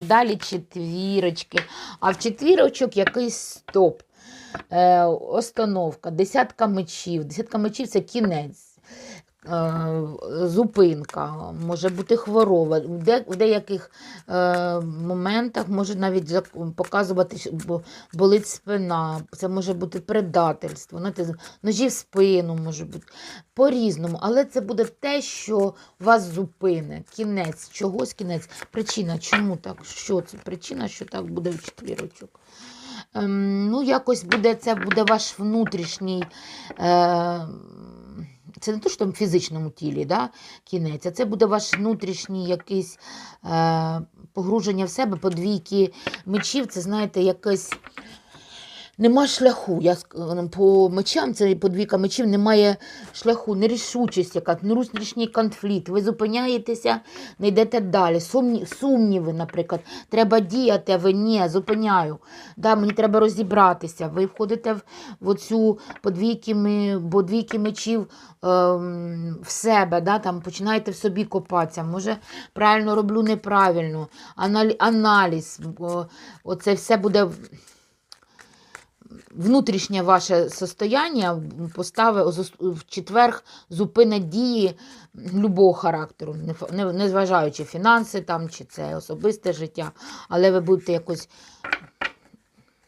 Далі четвірочки. А в четвірочок якийсь стоп. Е, остановка, десятка мечів. Десятка мечів це кінець. Е, зупинка, може бути хвороба. В, деяких е, моментах може навіть показувати, що болить спина, це може бути предательство, ножі в спину може бути по-різному. Але це буде те, що вас зупине. Кінець, чогось кінець. Причина, чому так? Що це? Причина, що так буде в четвірочок. Ем, ну, якось буде це буде ваш внутрішній. Е, це не те, що в фізичному тілі, да, кінець, а це буде ваш внутрішній якийсь е, погруження в себе, подвійки мечів, це, знаєте, якесь. Нема шляху. Я по мечам, це подвійка мечів, немає шляху, нерішучість яка, внутрішній конфлікт. Ви зупиняєтеся, не йдете далі. Сумні, сумніви, наприклад. Треба діяти, а ви ні, зупиняю. Да, мені треба розібратися. Ви входите в, в оцю подвійки, мечів ем, в себе, да, там, починаєте в собі копатися. Може, правильно роблю, неправильно. Аналі- аналіз. Оце все буде внутрішнє ваше состояння постави в четверг зупинить дії любого характеру, незважаючи фінанси там, чи це особисте життя, але ви будете якось.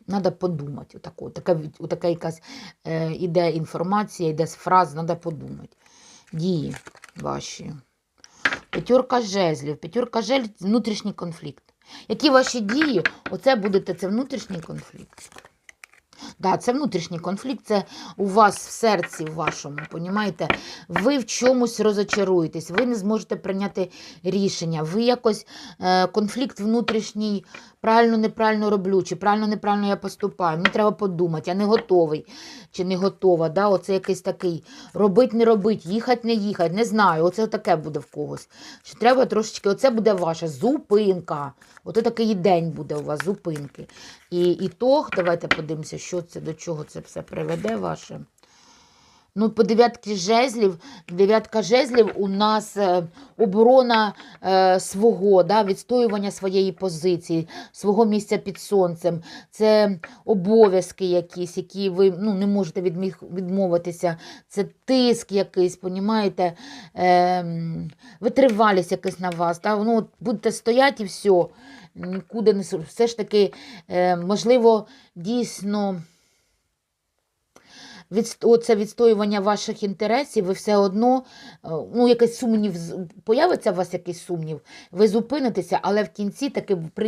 Треба подумати. Отако, така, отака якась е, іде інформація, йде з фраз, треба подумати. Дії ваші. П'ятерка жезлів. П'ятерка жезлів – внутрішній конфлікт. Які ваші дії? Оце будете, це внутрішній конфлікт. Да, це внутрішній конфлікт, це у вас в серці вашому, понімаєте? Ви в чомусь розочаруєтесь, ви не зможете прийняти рішення, ви якось е, конфлікт внутрішній, правильно, неправильно роблю, чи правильно, неправильно я поступаю. Мені треба подумати, я не готовий чи не готова. Да? Оце якийсь такий робить, не робить, їхать, не їхать, не знаю. Оце таке буде в когось. Що треба трошечки, оце буде ваша зупинка. Ото такий день буде у вас зупинки. І ітог, давайте подивимося, що це, до чого це все приведе ваше. Ну, по дев'ятки жезлів, дев'ятка жезлів у нас е, оборона е, свого, да, відстоювання своєї позиції, свого місця під сонцем. Це обов'язки якісь, які ви ну, не можете відмовитися. Це тиск якийсь, понімаєте? Е, витривалість якась на вас. Да? Ну, будете стояти і все, нікуди не все ж таки, е, можливо, дійсно від, оце відстоювання ваших інтересів, ви все одно, е, ну, якийсь сумнів, появиться у вас якийсь сумнів, ви зупинитеся, але в кінці таки при-